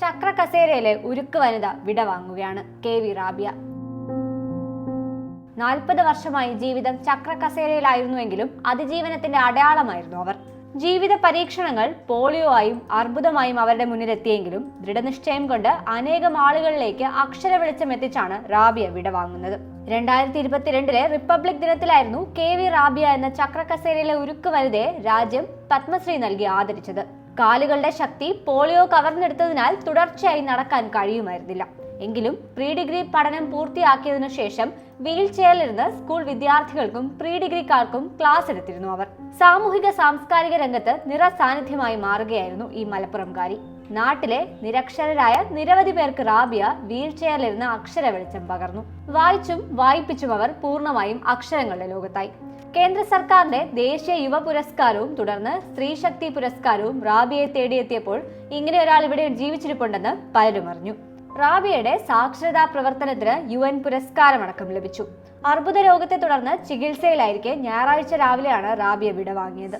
ചക്ര കസേരയിലെ ഉരുക്ക് വനിത വിടവാങ്ങുകയാണ് കെ വി റാബിയ. നാൽപ്പത് വർഷമായി ജീവിതം ചക്ര കസേരയിലായിരുന്നുവെങ്കിലും അതിജീവനത്തിന്റെ അടയാളമായിരുന്നു അവർ. ജീവിത പരീക്ഷണങ്ങൾ പോളിയോ ആയും അർബുദമായും അവരുടെ മുന്നിലെത്തിയെങ്കിലും ദൃഢനിശ്ചയം കൊണ്ട് അനേകം ആളുകളിലേക്ക് അക്ഷര വെളിച്ചം എത്തിച്ചാണ് റാബിയ വിടവാങ്ങുന്നത് രണ്ടായിരത്തി ഇരുപത്തിരണ്ടിലെ റിപ്പബ്ലിക് ദിനത്തിലായിരുന്നു കെ വി റാബിയ എന്ന ചക്ര കസേരയിലെ ഉരുക്ക് വനിതയെ രാജ്യം പത്മശ്രീ നൽകി ആദരിച്ചത്. കാലുകളുടെ ശക്തി പോളിയോ കവർന്നെടുത്തതിനാൽ തുടർച്ചയായി നടക്കാൻ കഴിയുമായിരുന്നില്ല. എങ്കിലും പ്രീ ഡിഗ്രി പഠനം പൂർത്തിയാക്കിയതിനു ശേഷം വീൽ ചെയറിലിരുന്ന് സ്കൂൾ വിദ്യാർത്ഥികൾക്കും പ്രീ ഡിഗ്രിക്കാർക്കും ക്ലാസ് എടുത്തിരുന്നു അവർ. സാമൂഹിക സാംസ്കാരിക രംഗത്ത് നിറസാന്നിധ്യമായി മാറുകയായിരുന്നു ഈ മലപ്പുറംകാരി. നാട്ടിലെ നിരക്ഷരരായ നിരവധി പേർക്ക് റാബിയ വീൽ ചെയറിലിരുന്ന് അക്ഷര വെളിച്ചം പകർന്നു. വായിച്ചും വായിപ്പിച്ചും അവർ പൂർണമായും അക്ഷരങ്ങളുടെ ലോകത്തായി. കേന്ദ്ര സർക്കാരിന്റെ ദേശീയ യുവ പുരസ്കാരവും തുടർന്ന് സ്ത്രീശക്തി പുരസ്കാരവും റാബിയെ തേടിയെത്തിയപ്പോൾ ഇങ്ങനെ ഒരാൾ ഇവിടെ ജീവിച്ചിരിപ്പുണ്ടെന്ന് പലരും അറിഞ്ഞു. റാബിയയുടെ സാക്ഷരതാ പ്രവർത്തനത്തിന് യു എൻ പുരസ്കാരമടക്കം ലഭിച്ചു. അർബുദ രോഗത്തെ തുടർന്ന് ചികിത്സയിലായിരിക്കെ ഞായറാഴ്ച രാവിലെയാണ് റാബിയ വിടവാങ്ങിയത്.